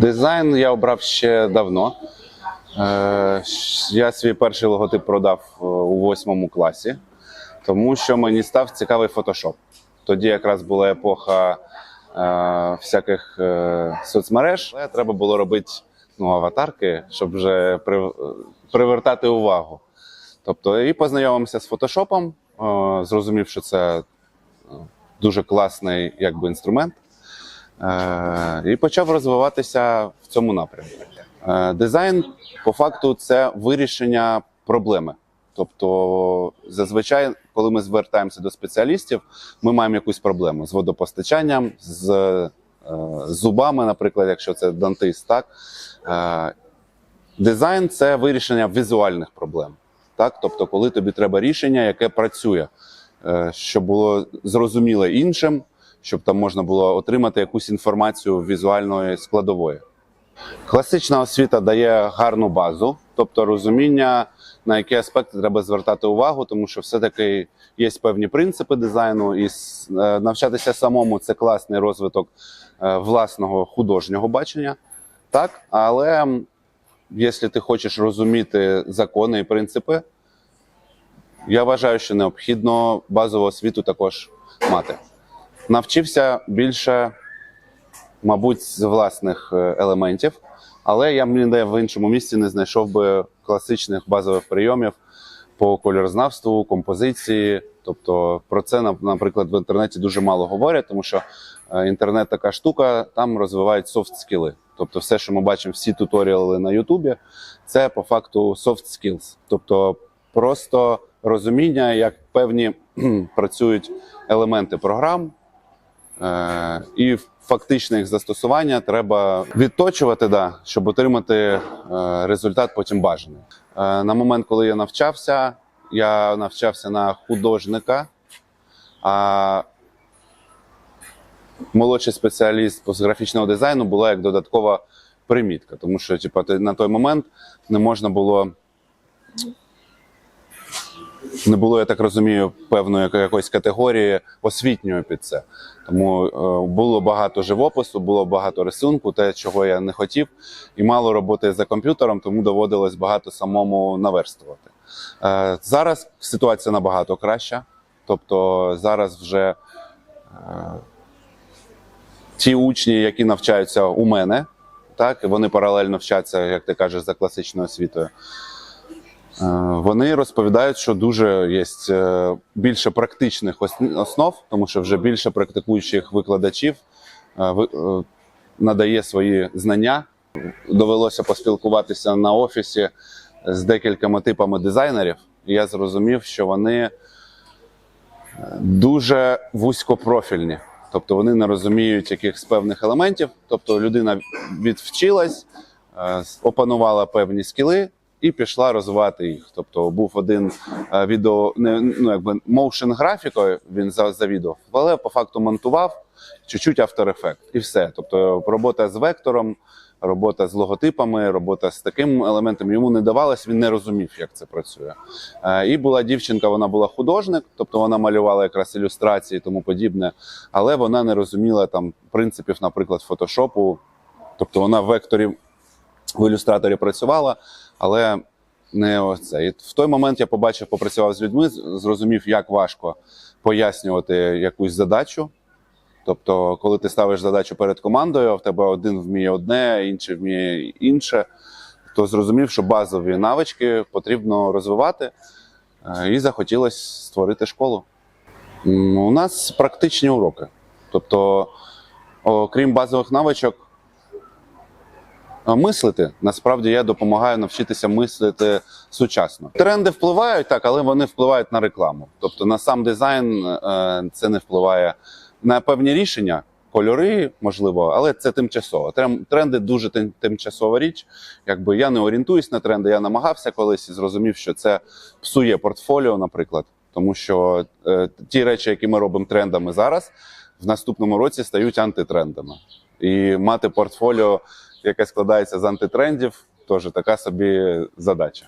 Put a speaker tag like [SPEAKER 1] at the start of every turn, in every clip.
[SPEAKER 1] Дизайн я обрав ще давно. Е, Я свій перший логотип продав е, у восьмому класі, тому що мені став цікавий фотошоп. Тоді якраз була епоха е, всяких соцмереж, але треба було робити ну, аватарки, щоб вже привертати увагу. Тобто, і познайомився з фотошопом, зрозумів, що це дуже класний якби, інструмент. Е, і почав розвиватися в цьому напрямку. Е, Дизайн, по факту, це вирішення проблеми. Тобто, зазвичай, коли ми звертаємося до спеціалістів, ми маємо якусь проблему з водопостачанням, з, е, з зубами, наприклад, якщо це дантист. Так? Е, Дизайн це вирішення візуальних проблем. Так? Тобто, коли тобі треба рішення, яке працює, е, щоб було зрозуміло іншим, щоб там можна було отримати якусь інформацію візуальної складової. Класична освіта дає гарну базу, тобто розуміння, на які аспекти треба звертати увагу, тому що все-таки є певні принципи дизайну, і е, навчатися самому це класний розвиток е, власного художнього бачення. Так, але якщо ти хочеш розуміти закони і принципи, я вважаю, що необхідно базову освіту також мати. Навчився більше мабуть, з власних е, елементів, але я ніде в іншому місці не знайшов би класичних базових прийомів по кольорознавству, композиції. Тобто про це, нап- наприклад, в інтернеті дуже мало говорять, тому що е, інтернет така штука, там розвивають софт скіли. Тобто, все, що ми бачимо, всі туторіали на Ютубі, це по факту soft skills. Тобто просто розуміння, як певні працюють елементи програм, Е, і фактичне їх застосування треба відточувати, да, щоб отримати е, результат потім бажаний. Е, на момент, коли я навчався, я навчався на художника, а молодший спеціаліст з графічного дизайну була як додаткова примітка, тому що типу, на той момент не можна було. Не було, я так розумію, певної якоїсь категорії освітньої під це. Тому е, було багато живопису, було багато рисунку, те, чого я не хотів, і мало роботи за комп'ютером, тому доводилось багато самому наверстувати. Е, зараз ситуація набагато краща. Тобто зараз вже е, ті учні, які навчаються у мене, так, вони паралельно вчаться, як ти кажеш, за класичною освітою. Е, Вони розповідають, що дуже є е, більше практичних основ, тому що вже більше практикуючих викладачів е, надає свої знання. Довелося поспілкуватися на офісі з декількома типами дизайнерів, я зрозумів, що вони дуже вузькопрофільні. Тобто вони не розуміють якихось певних елементів. Тобто людина відвчилась, опанувала певні скіли і пішла розвивати їх. Тобто був один е, відео, не ну якби моушен графікою він за- завідував, але по факту монтував чуть-чуть After Effects і все. Тобто робота з вектором, робота з логотипами, робота з таким елементом йому не давалось, він не розумів, як це працює. Е, І була дівчинка, вона була художник, тобто вона малювала якраз ілюстрації і тому подібне, але вона не розуміла там принципів, наприклад, фотошопу. Тобто вона в векторі в ілюстраторі працювала, але не оце. І в той момент я побачив, попрацював з людьми, зрозумів, як важко пояснювати якусь задачу. Тобто, коли ти ставиш задачу перед командою, а в тебе один вміє одне, інший вміє інше, то зрозумів, що базові навички потрібно розвивати, е, і захотілося створити школу. У нас практичні уроки. Тобто, окрім базових навичок, Мислити насправді я допомагаю навчитися мислити сучасно. Тренди впливають так, але вони впливають на рекламу. Тобто на сам дизайн е, це не впливає на певні рішення, кольори, можливо, але це тимчасово. Тренди дуже тимчасова річ. Якби я не орієнтуюсь на тренди, я намагався колись і зрозумів, що це псує портфоліо, наприклад. Тому що е, ті речі, які ми робимо трендами зараз, в наступному році стають антитрендами. І мати портфоліо, яке складається з антитрендів, теж така собі задача.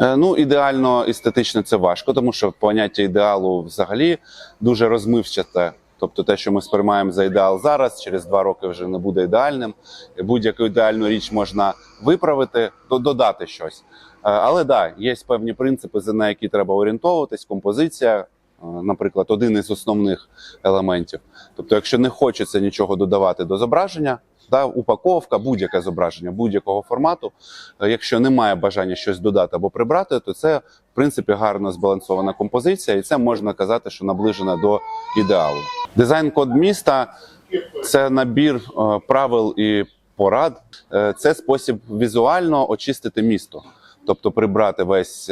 [SPEAKER 1] Е, Ну, ідеально естетично це важко, тому що поняття ідеалу взагалі дуже розмивчате. Тобто те, що ми сприймаємо за ідеал зараз, через два роки вже не буде ідеальним. Будь-яку ідеальну річ можна виправити, до- додати щось. Е, Але да, є певні принципи, на які треба орієнтовуватись. Композиція, наприклад, один із основних елементів. Тобто, якщо не хочеться нічого додавати до зображення, да, упаковка, будь-яке зображення будь-якого формату. е, Якщо немає бажання щось додати або прибрати, то це в принципі гарно збалансована композиція, і це можна казати, що наближена до ідеалу. Дизайн-код міста це набір е, правил і порад. Е, Це спосіб візуально очистити місто, тобто прибрати весь.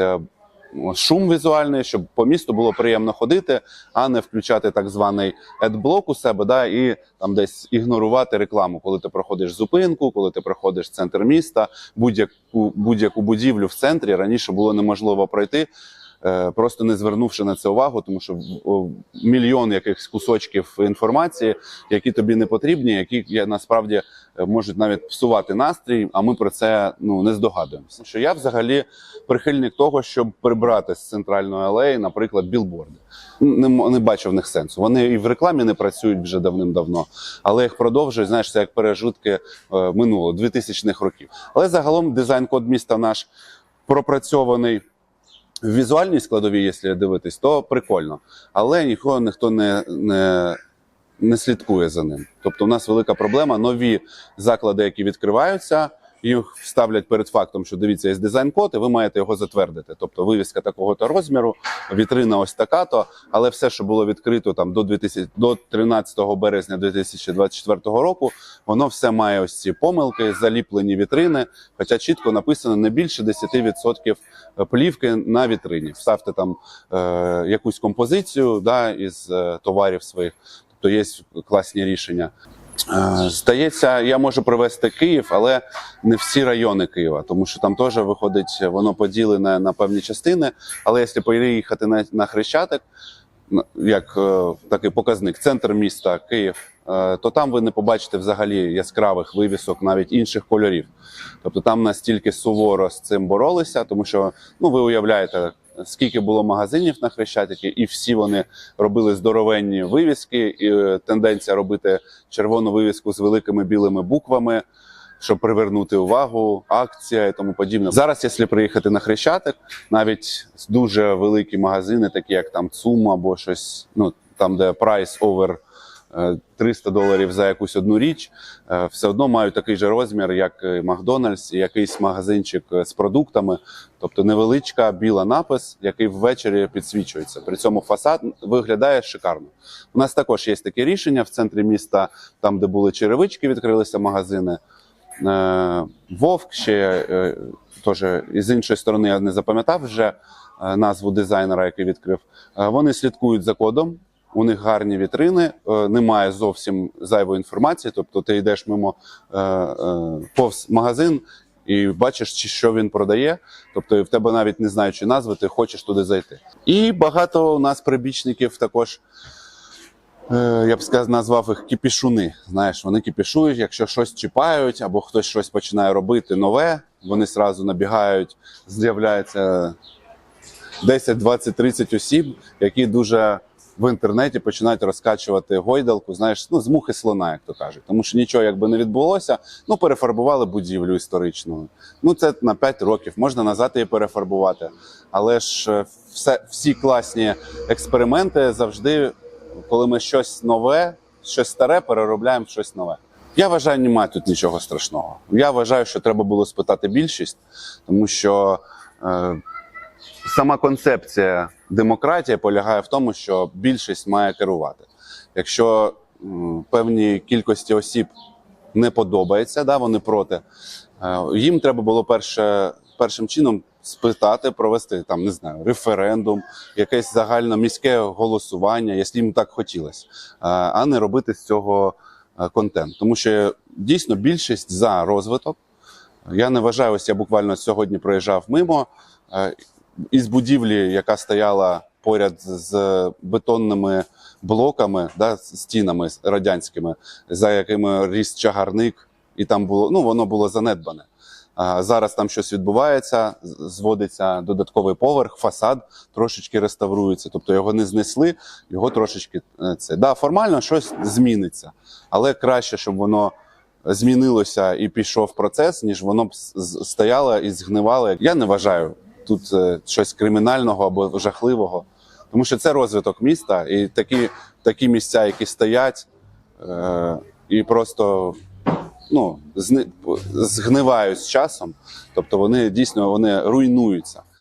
[SPEAKER 1] Шум візуальний, щоб по місту було приємно ходити, а не включати так званий адблок у себе, да, і там десь ігнорувати рекламу, коли ти проходиш зупинку, коли ти проходиш центр міста, будь-яку будь-яку будівлю в центрі раніше було неможливо пройти, просто не звернувши на це увагу, тому що мільйон якихось кусочків інформації, які тобі не потрібні, які насправді е, можуть навіть псувати настрій, а ми про це ну не здогадуємося. Що я взагалі прихильник того, щоб прибрати з центральної алеї, наприклад, білборди. Не, не бачу в них сенсу. Вони і в рекламі не працюють вже давним-давно, але їх продовжують. Знаєш, це як пережитки е, минулого 2000-х років. Але загалом дизайн-код міста наш пропрацьований. В візуальній складовій, якщо дивитись, то прикольно. Але нікого ніхто не, не, не слідкує за ним. Тобто, у нас велика проблема. Нові заклади, які відкриваються, їх ставлять перед фактом, що дивіться, є дизайн-код, і ви маєте його затвердити. Тобто вивіска такого-то розміру, вітрина ось така-то, але все, що було відкрито там до 2000, до 13 березня 2024 року, воно все має ось ці помилки, заліплені вітрини, хоча чітко написано не більше 10% плівки на вітрині. Вставте там е, якусь композицію да, із е, товарів своїх, тобто є класні рішення. Е, Здається, я можу привести Київ, але не всі райони Києва, тому що там теж виходить, воно поділене на певні частини. Але якщо переїхати на, на Хрещатик, як е, такий показник, центр міста Київ, е, то там ви не побачите взагалі яскравих вивісок, навіть інших кольорів. Тобто там настільки суворо з цим боролися, тому що ну ви уявляєте, скільки було магазинів на Хрещатикі, і всі вони робили здоровенні вивіски, і е, тенденція робити червону вивіску з великими білими буквами. Щоб привернути увагу, акція і тому подібне. Зараз, якщо приїхати на Хрещатик, навіть дуже великі магазини, такі як там ЦУМ або щось, ну там, де прайс овер 300 доларів за якусь одну річ, е, все одно мають такий же розмір, як Макдональдс, і якийсь магазинчик е, з продуктами, тобто невеличка біла напис, який ввечері підсвічується. При цьому фасад виглядає шикарно. У нас також є таке рішення в центрі міста, там де були черевички, відкрилися магазини. Е, Вовк ще е, теж із іншої сторони я не запам'ятав вже е, назву дизайнера, який відкрив. Е, Вони слідкують за кодом. У них гарні вітрини, е, немає зовсім зайвої інформації. Тобто, ти йдеш мимо е, е, повз магазин і бачиш, що він продає. Тобто, в тебе навіть не знаючи назви, ти хочеш туди зайти. І багато у нас прибічників також я б сказав, назвав їх кіпішуни. Знаєш, вони кіпішують, якщо щось чіпають або хтось щось починає робити нове, вони зразу набігають, з'являється 10, 20, 30 осіб, які дуже в інтернеті починають розкачувати гойдалку, знаєш, ну з мухи слона, як то кажуть. Тому що нічого якби не відбулося. Ну, перефарбували будівлю історичну. Ну, це на 5 років, можна назад її перефарбувати. Але ж е, все, всі класні експерименти завжди коли ми щось нове, щось старе переробляємо в щось нове. Я вважаю, немає тут нічого страшного. Я вважаю, що треба було спитати більшість, тому що е, сама концепція демократії полягає в тому, що більшість має керувати. Якщо певній кількості осіб не подобається, да, вони проти, е, їм треба було перше, першим чином спитати, провести там, не знаю, референдум, якесь загальноміське голосування, якщо їм так хотілося, а- а не робити з цього е, контент. Тому що дійсно більшість за розвиток. Я не вважаю, ось я буквально сьогодні проїжджав мимо е, із будівлі, яка стояла поряд з бетонними блоками, да, стінами радянськими, за якими ріс чагарник, і там було, ну воно було занедбане. А, Зараз там щось відбувається, зводиться додатковий поверх, фасад трошечки реставрується. Тобто його не знесли, його трошечки е, це. Да, формально щось зміниться, але краще, щоб воно змінилося і пішов процес, ніж воно б стояло і згнивало. Я не вважаю тут е, щось кримінального або жахливого, тому що це розвиток міста, і такі, такі місця, які стоять е, і просто ну, зни, згнивають з часом, тобто вони дійсно вони руйнуються.